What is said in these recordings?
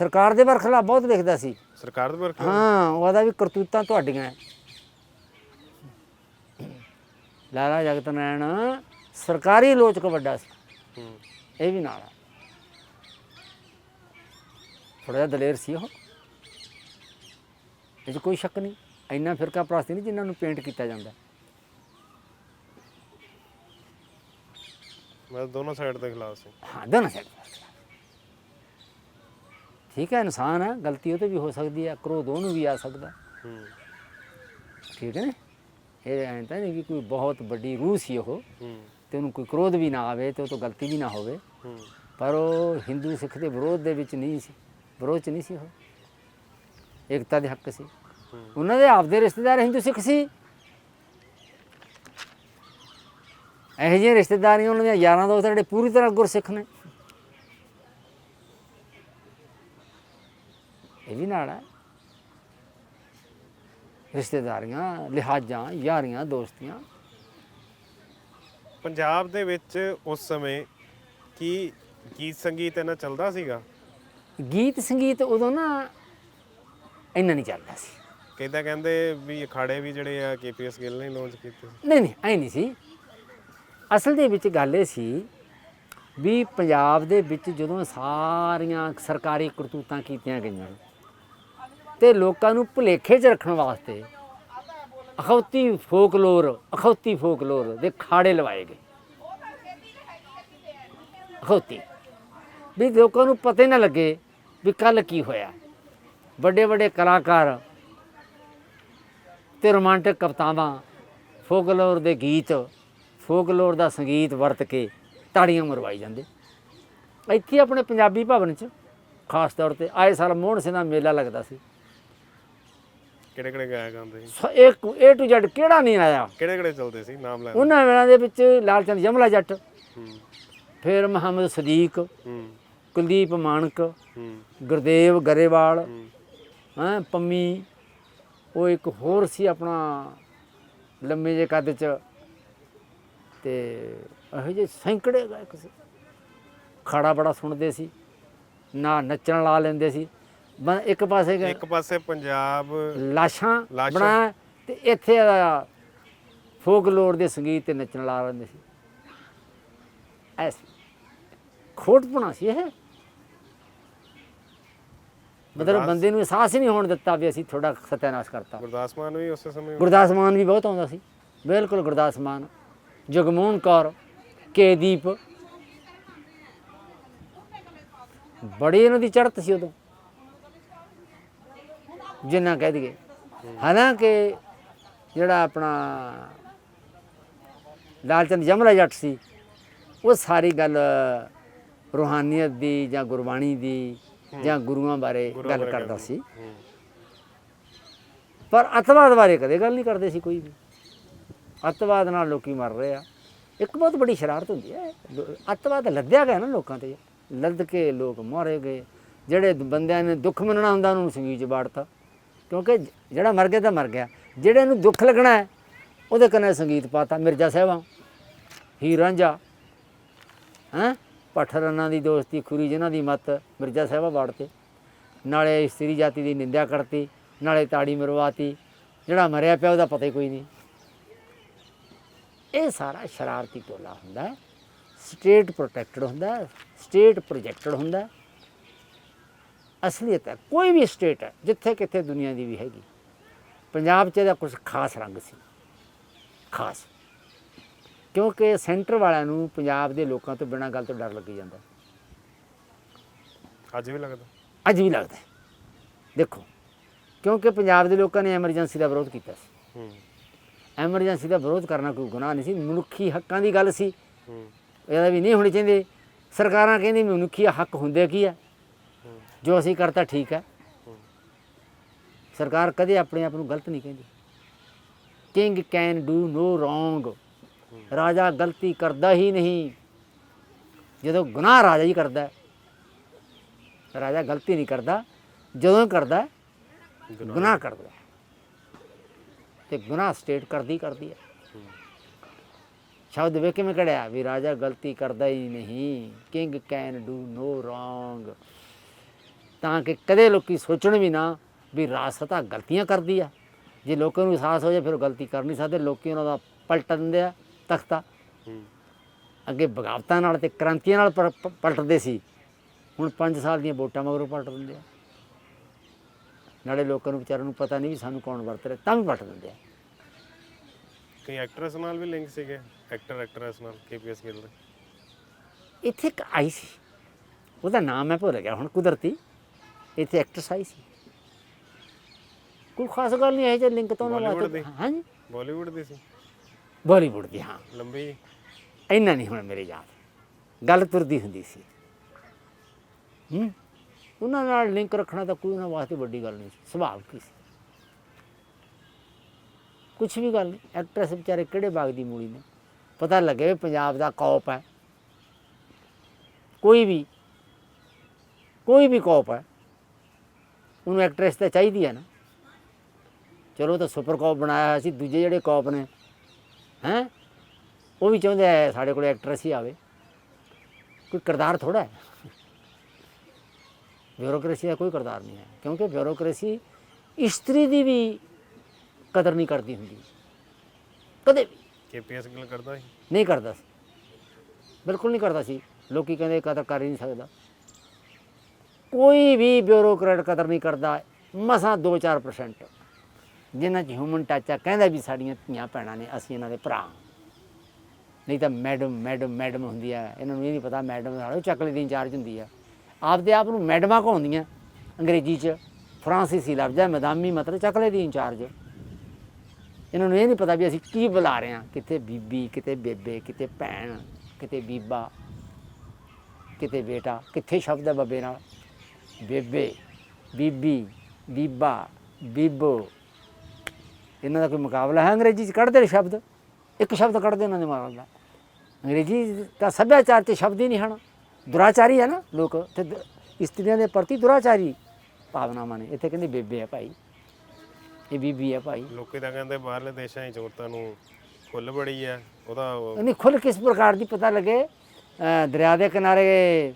ਸਰਕਾਰ ਦੇ ਵਰਖਲਾ ਬਹੁਤ ਲਿਖਦਾ ਸੀ। ਸਰਕਾਰ ਦੇ ਵਰਕ ਹਾਂ ਉਹਦਾ ਵੀ ਕਰਤੂਤਾਂ ਤੁਹਾਡੀਆਂ। ਲਾਲਾ ਜਗਤ ਨਾਰਾਇਣ ਸਰਕਾਰੀ ਲੋਚਕ ਵੱਡਾ ਸੀ। ਇਹ ਵੀ ਨਾਲ ਥੋੜਾ ਜਿਹਾ ਦਲੇਰ ਸੀ ਉਹ। ਇਹ ਕੋਈ ਸ਼ੱਕ ਨਹੀਂ ਇੰਨਾ ਫਿਰਕਾ ਪ੍ਰਸਤੀ ਨਹੀਂ ਜਿਨ੍ਹਾਂ ਨੂੰ ਪੇਂਟ ਕੀਤਾ ਜਾਂਦਾ। ਮੈਂ ਦੋਨੋਂ ਸਾਈਡ ਦੇ ਖਿਲਾਫ ਸੀ। ਹਾਂ ਦੋਨੋਂ ਸਾਈਡ ਠੀਕ ਹੈ, ਇਨਸਾਨ ਹੈ, ਗਲਤੀ ਉਹ ਤੇ ਵੀ ਹੋ ਸਕਦੀ ਹੈ, ਕ੍ਰੋਧ ਉਹਨੂੰ ਵੀ ਆ ਸਕਦਾ ਹੂੰ। ਠੀਕ ਹੈ ਨਾ? ਇਹ ਐਂ ਤਾਂ ਨਹੀਂ ਕਿ ਕੋਈ ਬਹੁਤ ਵੱਡੀ ਰੂਹ ਸੀ ਉਹ ਹੂੰ ਤੇ ਉਹਨੂੰ ਕੋਈ ਕ੍ਰੋਧ ਵੀ ਨਾ ਆਵੇ ਤੇ ਉਹ ਤੋਂ ਗਲਤੀ ਵੀ ਨਾ ਹੋਵੇ। ਪਰ ਉਹ ਹਿੰਦੂ ਸਿੱਖ ਦੇ ਵਿਰੋਧ ਦੇ ਵਿੱਚ ਨਹੀਂ ਸੀ, ਵਿਰੋਧ ਚ ਨਹੀਂ ਸੀ ਉਹ। ਏਕਤਾ ਦੇ ਹੱਕ ਸੀ। ਉਹਨਾਂ ਦੇ ਆਪਦੇ ਰਿਸ਼ਤੇਦਾਰ ਹਿੰਦੂ ਸਿੱਖ ਸੀ। ਇਹੋ ਜਿਹੀਆਂ ਰਿਸ਼ਤੇਦਾਰੀਆਂ ਉਹਨਾਂ ਦੀਆਂ ਯਾਰਾਂ ਦੋਸਤ ਜਿਹੜੇ ਪੂਰੀ ਤਰ੍ਹਾਂ ਗੁਰਸਿੱਖ ਨੇ। ਇਹ ਵੀ ਨਾਲ ਹੈ। ਰਿਸ਼ਤੇਦਾਰੀਆਂ ਲਿਹਾਜ਼ਾਂ ਯਾਰੀਆਂ ਦੋਸਤੀਆਂ। ਪੰਜਾਬ ਦੇ ਵਿੱਚ ਉਸ ਸਮੇਂ ਕੀ ਗੀਤ ਸੰਗੀਤ ਇਹਨਾਂ ਚੱਲਦਾ ਸੀਗਾ? ਗੀਤ ਸੰਗੀਤ ਉਦੋਂ ਨਾ ਇੰਨਾ ਨਹੀਂ ਚੱਲਦਾ ਸੀ। ਕਿਦਾਂ ਕਹਿੰਦੇ ਵੀ ਅਖਾੜੇ ਵੀ ਜਿਹੜੇ ਆ ਕੇਪੀਐਸ ਗਿੱਲ ਨੇ ਲਾਂਚ ਕੀਤੇ ਸੀ? ਨਹੀਂ ਨਹੀਂ ਐ ਨਹੀਂ ਸੀ। ਅਸਲ ਦੇ ਵਿੱਚ ਗੱਲ ਇਹ ਸੀ ਵੀ ਪੰਜਾਬ ਦੇ ਵਿੱਚ ਜਦੋਂ ਸਾਰੀਆਂ ਸਰਕਾਰੀ ਕਰਤੂਤਾਂ ਕੀਤੀਆਂ ਗਈਆਂ ਤੇ ਲੋਕਾਂ ਨੂੰ ਭੁਲੇਖੇ 'ਚ ਰੱਖਣ ਵਾਸਤੇ ਅਖੌਤੀ ਫੋਕਲੋਰ ਅਖੌਤੀ ਫੋਕਲੋਰ ਦੇ ਖਾੜੇ ਲਵਾਏ ਗਏ। ਅਖੌਤੀ। ਵੀ ਲੋਕਾਂ ਨੂੰ ਪਤਾ ਹੀ ਨਾ ਲੱਗੇ ਵੀ ਕੱਲ ਕੀ ਹੋਇਆ। ਵੱਡੇ ਵੱਡੇ ਕਲਾਕਾਰ ਤੇ ਰੋਮਾਂਟਿਕ ਕਵਿਤਾਵਾਂ, ਫੋਕਲੋਰ ਦੇ ਗੀਤ, ਫੋਕਲੋਰ ਦਾ ਸੰਗੀਤ ਵਰਤ ਕੇ ਤਾੜੀਆਂ ਮਰਵਾਈ ਜਾਂਦੇ। ਇੱਥੇ ਆਪਣੇ ਪੰਜਾਬੀ ਭਵਨ 'ਚ, ਖਾਸ ਤੌਰ ਤੇ ਆਏ ਸਾਲ ਮੋਹਨ ਸਿੰਘ ਦਾ ਮੇਲਾ ਲੱਗਦਾ ਸੀ। ਕਿਹੜੇ ਕਿਹੜੇ ਗਾਇਕ ਆਉਂਦੇ ਸੀ? ਸ- ਇੱਕ ਏ ਟੂ ਜ਼ੈਡ ਕਿਹੜਾ ਨਹੀਂ ਆਇਆ? ਕਿਹੜੇ ਕਿਹੜੇ ਚੱਲਦੇ ਸੀ? ਨਾਮ ਲੈ ਉਹਨਾਂ ਵੇਲਾਂ ਦੇ ਵਿੱਚ ਲਾਲਚੰਦ ਜਮਲਾ ਜੱਟ ਹੂੰ। ਫਿਰ ਮੁਹੰਮਦ ਸਦੀਕ ਹੂੰ। ਕੁਲਦੀਪ ਮਾਨਕ ਹੂੰ। ਗੁਰਦੇਵ ਗਰੇਵਾਲ ਹੂੰ। ਹੈਂ ਪੰਮੀ ਉਹ ਇੱਕ ਹੋਰ ਸੀ ਆਪਣਾ ਲੰਮੇ ਜੇ ਕੱਦ ਚ। ਤੇ ਇਹੋ ਜਿਹੇ ਸੈਂਕੜੇ ਗਾਇਕ ਸੀ। ਖਾੜਾ ਬੜਾ ਸੁਣਦੇ ਸੀ ਨਾ ਨੱਚਣ ਲਾ ਲੈਂਦੇ ਸੀ। ਬ- ਇੱਕ ਪਾਸੇ ਗ- ਇੱਕ ਪਾਸੇ ਪੰਜਾਬ ਲਾਸ਼ਾਂ ਲਾਸ਼ਾਂ। ਬਣਾ ਤੇ ਇੱਥੇ ਫੋਕਲੋਰ ਦੇ ਸੰਗੀਤ ਤੇ ਨੱਚਣ ਲਾ ਲੈਂਦੇ ਸੀ। ਐਸ ਖੋਟਪਣਾ ਸੀ ਇਹ। ਮਤਲਬ ਬੰਦੇ ਨੂੰ ਅਹਿਸਾਸ ਹੀ ਨਹੀਂ ਹੋਣ ਦਿੱਤਾ ਵੀ ਅਸੀਂ ਥੋੜਾ ਸਤਿਆਨਾਸ਼ ਕਰਤਾ। ਗੁਰਦਾਸ ਮਾਨ ਵੀ ਉਸੇ ਸਮੇਂ ਗੁਰਦਾਸ ਮਾਨ ਵੀ ਬਹੁਤ ਆਉਂਦਾ ਸੀ। ਬਿਲਕੁਲ ਗੁਰਦਾਸ ਮਾਨ। ਜਗਮੋਹਨ ਕੌਰ ਕੇਦੀਪ ਬੜੀ ਇਹਨਾਂ ਦੀ ਚੜ੍ਹਤ ਸੀ ਉਦੋਂ। ਜਿੰਨਾ ਕਹਿ ਦਈਏ। ਹਾਲਾਂਕਿ ਜਿਹੜਾ ਆਪਣਾ ਲਾਲਚੰਦ ਜਮਲਾ ਜੱਟ ਸੀ ਉਹ ਸਾਰੀ ਗੱਲ ਰੂਹਾਨੀਅਤ ਦੀ ਜਾਂ ਗੁਰਬਾਣੀ ਦੀ ਜਾਂ ਗੁਰੂਆਂ ਬਾਰੇ ਗੱਲ ਕਰਦਾ ਸੀ। ਪਰ ਅੱਤਵਾਦ ਬਾਰੇ ਕਦੇ ਗੱਲ ਨਹੀਂ ਕਰਦੇ ਸੀ ਕੋਈ ਵੀ। ਅੱਤਵਾਦ ਨਾਲ ਲੋਕੀ ਮਰ ਰਹੇ ਆ। ਇੱਕ ਬਹੁਤ ਵੱਡੀ ਸ਼ਰਾਰਤ ਹੁੰਦੀ ਹੈ। ਅੱਤਵਾਦ ਲੱਦਿਆ ਗਿਆ ਨਾ ਲੋਕਾਂ ਤੇ। ਲੱਦ ਕੇ ਲੋਕ ਮਾਰੇ ਗਏ। ਜਿਹੜੇ ਬੰਦਿਆਂ ਨੇ ਦੁੱਖ ਮੰਨਣਾ ਹੁੰਦਾ ਉਹਨੂੰ ਸੰਗੀਤ 'ਚ ਬਾੜਤਾ ਕਿਉਂਕਿ ਜਿਹੜਾ ਮਰ ਗਿਆ ਤਾਂ ਮਰ ਗਿਆ। ਜਿਹੜੇ ਨੂੰ ਦੁੱਖ ਲੱਗਣਾ ਹੈ, ਉਹਦੇ ਕੰਨੇ ਸੰਗੀਤ ਪਾਤਾ ਮਿਰਜ਼ਾ ਸਾਹਿਬਾਂ। ਹੀ ਰਾਂਝਾ ਹੈਂ? ਪਠਰਨਾਂ ਦੀ ਦੋਸਤੀ, ਖੁਰੀ ਜਿਨ੍ਹਾਂ ਦੀ ਮਤ ਮਿਰਜ਼ਾ ਸਾਹਿਬਾ ਬਾੜਤੇ ਨਾਲੇ ਇਸਤਰੀ ਜਾਤੀ ਦੀ ਨਿੰਦਿਆ ਕਰਤੀ, ਨਾਲੇ ਤਾੜੀ ਮਰਵਾਤੀ। ਜਿਹੜਾ ਮਰਿਆ ਪਿਆ ਉਹਦਾ ਪਤਾ ਹੀ ਕੋਈ ਨਹੀਂ। ਇਹ ਸਾਰਾ ਸ਼ਰਾਰਤੀ ਟੋਲਾ ਹੁੰਦਾ ਹੈ। ਸਟੇਟ ਪ੍ਰੋਟੈਕਟਡ ਹੁੰਦਾ ਹੈ, ਸਟੇਟ ਪ੍ਰੋਜੈਕਟਡ ਹੁੰਦਾ ਹੈ। ਅਸਲੀਅਤ ਹੈ ਕੋਈ ਵੀ ਸਟੇਟ ਹੈ ਜਿੱਥੇ ਕਿਤੇ ਦੁਨੀਆ ਦੀ ਵੀ ਹੈਗੀ। ਪੰਜਾਬ 'ਚ ਇਹਦਾ ਕੁਝ ਖਾਸ ਰੰਗ ਸੀ। ਖਾਸ। ਕਿਉਂਕਿ ਸੈਂਟਰ ਵਾਲਿਆਂ ਨੂੰ ਪੰਜਾਬ ਦੇ ਲੋਕਾਂ ਤੋਂ ਬਿਨਾਂ ਗੱਲ ਤੋਂ ਡਰ ਲੱਗੀ ਜਾਂਦਾ ਅੱਜ ਵੀ ਲੱਗਦਾ? ਅੱਜ ਵੀ ਲੱਗਦਾ। ਦੇਖੋ ਕਿਉਂਕਿ ਪੰਜਾਬ ਦੇ ਲੋਕਾਂ ਨੇ ਐਮਰਜੈਂਸੀ ਦਾ ਵਿਰੋਧ ਕੀਤਾ ਸੀ। ਐਮਰਜੈਂਸੀ ਦਾ ਵਿਰੋਧ ਕਰਨਾ ਕੋਈ ਗੁਨਾਹ ਨਹੀਂ ਸੀ। ਮਨੁੱਖੀ ਹੱਕਾਂ ਦੀ ਗੱਲ ਸੀ। ਇਹਦਾ ਵੀ ਨਹੀਂ ਹੋਣੀ ਚਾਹੀਦੀ। ਸਰਕਾਰਾਂ ਕਹਿੰਦੀ ਮਨੁੱਖੀ ਹੱਕ ਹੁੰਦੇ ਕੀ ਆ? ਜੋ ਅਸੀਂ ਕਰਤਾ ਠੀਕ ਹੈ। ਸਰਕਾਰ ਕਦੇ ਆਪਣੇ ਆਪ ਨੂੰ ਗਲਤ ਨਹੀਂ ਕਹਿੰਦੀ। King can do no wrong ਰਾਜਾ ਗਲਤੀ ਕਰਦਾ ਹੀ ਨਹੀਂ। ਜਦੋਂ ਗੁਨਾਹ ਰਾਜਾ ਹੀ ਕਰਦਾ ਰਾਜਾ ਗਲਤੀ ਨਹੀਂ ਕਰਦਾ, ਜਦੋਂ ਕਰਦਾ ਗੁਨਾਹ ਕਰਦਾ ਹੈ। ਤੇ ਗੁਨਾਹ ਸਟੇਟ ਕਰਦੀ ਕਰਦੀ ਹੈ। ਸ਼ਬਦ ਵੇਖ ਕੇ ਮੈਂ ਕੜਿਆ ਵੀ ਰਾਜਾ ਗਲਤੀ ਕਰਦਾ ਹੀ ਨਹੀਂ। King can do no wrong ਤਾਂ ਕਿ ਕਦੇ ਲੋਕੀ ਸੋਚਣ ਵੀ ਨਾ ਵੀ ਰਾਜਸਤਾ ਗਲਤੀਆਂ ਕਰਦੀ ਆ। ਜੇ ਲੋਕਾਂ ਨੂੰ ਅਹਿਸਾਸ ਹੋ ਜਾਏ ਫਿਰ ਉਹ ਗਲਤੀ ਕਰ ਨਹੀਂ ਸਕਦੇ। ਲੋਕੀ ਉਹਨਾਂ ਦਾ ਪਲਟ ਦਿੰਦੇ ਆ ਤਖਤਾ। ਹੂੰ ਅੱਗੇ ਬਗਾਵਤਾਂ ਨਾਲ ਤੇ ਕ੍ਰਾਂਤੀਆਂ ਨਾਲ ਪਲਟਦੇ ਸੀ। ਹੁਣ 5 ਸਾਲ ਦੀਆਂ ਵੋਟਾਂ ਮਗਰੋਂ ਪਲਟ ਦਿੰਦੇ ਆ। ਨਾਲੇ ਲੋਕਾਂ ਨੂੰ ਵਿਚਾਰਿਆਂ ਨੂੰ ਪਤਾ ਨਹੀਂ ਵੀ ਸਾਨੂੰ ਕੌਣ ਵਰਤ ਰਿਹਾ ਤਾਂ ਵੀ ਪਲਟ ਦਿੰਦੇ ਆ। ਕਈ ਐਕਟਰਸ ਨਾਲ ਵੀ ਲਿੰਕ ਸੀਗੇ ਐਕਟਰ ਐਕਟਰਸ ਨਾਲ ਕੇਪੀਐਸ ਗਿੱਲ ਦੇ ਇੱਥੇ ਇੱਕ ਆਈ ਸੀ। ਉਹਦਾ ਨਾਮ ਮੈਂ ਭੁੱਲ ਗਿਆ ਹੁਣ ਕੁਦਰਤੀ। ਇੱਥੇ ਐਕਟਰਸ ਆਈ ਸੀ ਕੋਈ ਖਾਸ ਗੱਲ ਨਹੀਂ ਹੈ ਜੇ ਲਿੰਕ ਤੋਂ Bollywood ਵਾਸਤੇ ਦੀ? ਹਾਂਜੀ? ਬਾਲੀਵੁੱਡ ਦੀ ਸੀ। ਬਾਲੀਵੁੱਡ ਦੀ ਹਾਂ। ਲੰਬੀ। ਇੰਨਾ ਨਹੀਂ ਹੁਣ ਮੇਰੇ ਯਾਦ। ਗੱਲ ਤੁਰਦੀ ਹੁੰਦੀ ਸੀ। ਹੂੰ? ਉਹਨਾਂ ਨਾਲ ਲਿੰਕ ਰੱਖਣਾ ਤਾਂ ਕੋਈ ਉਹਨਾਂ ਵਾਸਤੇ ਵੱਡੀ ਗੱਲ ਨਹੀਂ ਸੀ। ਸੁਭਾਵ ਕੀ ਸੀ? ਕੁਝ ਵੀ ਗੱਲ ਨਹੀਂ। ਐਕਟਰਸ ਵਿਚਾਰੇ ਕਿਹੜੇ ਬਾਗ ਦੀ ਮੂਲੀ ਨੇ? ਪਤਾ ਲੱਗੇ ਵੀ ਪੰਜਾਬ ਦਾ ਕੌਪ ਹੈ। ਕੋਈ ਵੀ ਕੋਈ ਵੀ ਕੌਪ ਹੈ। ਉਹਨੂੰ ਐਕਟਰੈਸ ਤਾਂ ਚਾਹੀਦੀ ਹੈ ਨਾ। ਚਲੋ ਤਾਂ ਸੁਪਰ ਕੌਪ ਬਣਾਇਆ ਹੋਇਆ ਸੀ ਦੂਜੇ ਜਿਹੜੇ ਕੌਪ ਨੇ ਹੈਂ? ਉਹ ਵੀ ਚਾਹੁੰਦੇ ਆ ਸਾਡੇ ਕੋਲ ਐਕਟਰੈਸ ਹੀ ਆਵੇ। ਕੋਈ ਕਿਰਦਾਰ ਥੋੜਾ ਹੈ? ਬਿਊਰੋਕ੍ਰੇਸੀ ਦਾ ਕੋਈ ਕਿਰਦਾਰ ਨਹੀਂ ਹੈ ਕਿਉਂਕਿ ਬਿਊਰੋਕ੍ਰੇਸੀ ਇਸਤਰੀ ਦੀ ਵੀ ਕਦਰ ਨਹੀਂ ਕਰਦੀ ਹੁੰਦੀ। ਕਦੇ ਵੀ ਕੇਪੀਐਸ ਗਿੱਲ ਕਰਦਾ ਸੀ? ਨਹੀਂ ਕਰਦਾ ਸੀ। ਬਿਲਕੁਲ ਨਹੀਂ ਕਰਦਾ ਸੀ। ਲੋਕੀ ਕਹਿੰਦੇ ਕਦਰ ਕਰ ਹੀ ਨਹੀਂ ਸਕਦਾ। ਕੋਈ ਵੀ ਬਿਊਰੋਕਰੇਟ ਕਦਰ ਨਹੀਂ ਕਰਦਾ, ਮਸਾਂ 2-4% ਜਿਨ੍ਹਾਂ 'ਚ ਹਿਊਮਨ ਟੱਚ ਆ, ਕਹਿੰਦਾ ਵੀ ਸਾਡੀਆਂ ਧੀਆਂ ਭੈਣਾਂ ਨੇ, ਅਸੀਂ ਇਹਨਾਂ ਦੇ ਭਰਾ ਨਹੀਂ ਤਾਂ ਮੈਡਮ ਮੈਡਮ ਮੈਡਮ ਹੁੰਦੀ ਆ, ਇਹਨਾਂ ਨੂੰ ਇਹ ਨਹੀਂ ਪਤਾ ਮੈਡਮ ਨਾਲੋਂ ਚੱਕਲੇ ਦੀ ਇੰਚਾਰਜ ਹੁੰਦੀ ਆ। ਆਪਦੇ ਆਪ ਨੂੰ ਮੈਡਮਾਂ ਕਹਾਉਂਦੀਆਂ ਅੰਗਰੇਜ਼ੀ 'ਚ, ਫਰਾਂਸੀਸੀ ਲਫ਼ਜ਼ ਹੈ ਮਦਾਮੀ ਮਤਲਬ ਚੱਕਲੇ ਦੀ ਇੰਚਾਰਜ। ਇਹਨਾਂ ਨੂੰ ਇਹ ਨਹੀਂ ਪਤਾ ਵੀ ਅਸੀਂ ਕੀ ਬੁਲਾ ਰਹੇ ਹਾਂ ਕਿਤੇ ਬੀਬੀ ਕਿਤੇ ਬੇਬੇ ਕਿਤੇ ਭੈਣ ਕਿਤੇ ਬੀਬਾ ਕਿਤੇ ਬੇਟਾ, ਕਿੱਥੇ ਸ਼ਬਦ ਹੈ ਬੱਬੇ ਨਾਲ। ਬੇਬੇ ਬੀਬੀ ਬੀਬਾ ਬੀਬੋ। ਇਹਨਾਂ ਦਾ ਕੋਈ ਮੁਕਾਬਲਾ ਹੈ ਅੰਗਰੇਜ਼ੀ ਚ? ਕੱਢਦੇ ਨੇ ਸ਼ਬਦ। ਇੱਕ ਸ਼ਬਦ ਕੱਢਦੇ ਇਹਨਾਂ ਦੇ ਮੁਕਾਬਲਾ ਅੰਗਰੇਜ਼ੀ ਦਾ ਸੱਭਿਆਚਾਰ ਤੇ ਸ਼ਬਦ ਹੀ ਨਹੀਂ ਹਨ। ਦੁਰਾਚਾਰੀ ਹੈ ਨਾ ਲੋਕ। ਤੇ ਇਸਤਰੀਆਂ ਦੇ ਪ੍ਰਤੀ ਦੁਰਾਚਾਰੀ ਭਾਵਨਾਵਾਂ ਨੇ। ਇੱਥੇ ਕਹਿੰਦੇ ਬੇਬੇ ਹੈ ਭਾਈ। ਇਹ ਬੀਬੀ ਹੈ ਭਾਈ। ਲੋਕੀ ਤਾਂ ਕਹਿੰਦੇ ਬਾਹਰਲੇ ਦੇਸ਼ਾਂ 'ਚ ਔਰਤਾਂ ਨੂੰ ਖੁੱਲ ਬੜੀ ਹੈ ਉਹਦਾ ਉਹ- ਨਹੀਂ ਖੁੱਲ ਕਿਸ ਪ੍ਰਕਾਰ ਦੀ ਪਤਾ ਲੱਗੇ? ਦਰਿਆ ਦੇ ਕਿਨਾਰੇ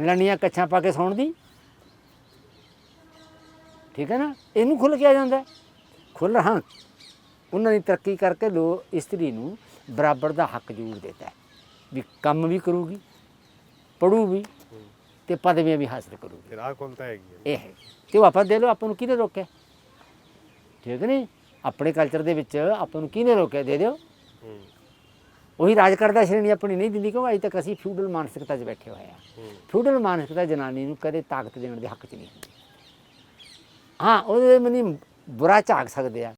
ਲੰਡੀਆਂ ਕੱਛਾਂ ਪਾ ਕੇ ਸੌਣ ਦੀ? ਠੀਕ ਹੈ ਨਾ? ਇਹਨੂੰ ਖੁੱਲ ਕਿਹਾ ਜਾਂਦਾ ਖੁੱਲ ਹਾਂ। ਉਹਨਾਂ ਨੇ ਤਰੱਕੀ ਕਰਕੇ ਲੋ ਇਸਤਰੀ ਨੂੰ ਬਰਾਬਰ ਦਾ ਹੱਕ ਜ਼ਰੂਰ ਦਿੱਤਾ ਹੈ। ਵੀ ਕੰਮ ਵੀ ਕਰੂਗੀ ਪੜੂ ਵੀ ਤੇ ਪਦਵੀਆਂ ਵੀ ਹਾਸਲ ਕਰੂਗੀ। ਫਿਰ ਆਹ ਖੁੱਲ ਤਾਂ ਹੈਗੀ ਹੈ। ਇਹ ਹੈ। ਤੇ ਉਹ ਆਪਾਂ ਦੇ ਲਓ ਆਪਾਂ ਨੂੰ ਕਿਹਨੇ ਰੋਕਿਆ? ਠੀਕ ਨਹੀਂ ਆਪਣੇ ਕਲਚਰ ਦੇ ਵਿੱਚ ਆਪਾਂ ਨੂੰ ਕਿਹਨੇ ਰੋਕਿਆ? ਦੇ ਦਿਓ। ਹੂੰ। ਉਹੀ ਰਾਜ ਕਰਦਾ ਸ਼੍ਰੇਣੀ ਆਪਣੀ ਨਹੀਂ ਦਿੰਦੀ ਕਿਉਂ? ਅਜੇ ਤੱਕ ਅਸੀਂ ਫਿਊਡਲ ਮਾਨਸਿਕਤਾ 'ਚ ਬੈਠੇ ਹੋਏ ਆ ਹੂੰ। ਫਿਊਡਲ ਮਾਨਸਿਕਤਾ ਜਨਾਨੀ ਨੂੰ ਕਦੇ ਤਾਕਤ ਦੇਣ ਦੇ ਹੱਕ 'ਚ ਨਹੀਂ ਹੁੰਦੀ। ਹਾਂ ਉਹਦੇ ਮਨੀ ਬੁਰਾ ਝਾਕ ਸਕਦੇ ਆ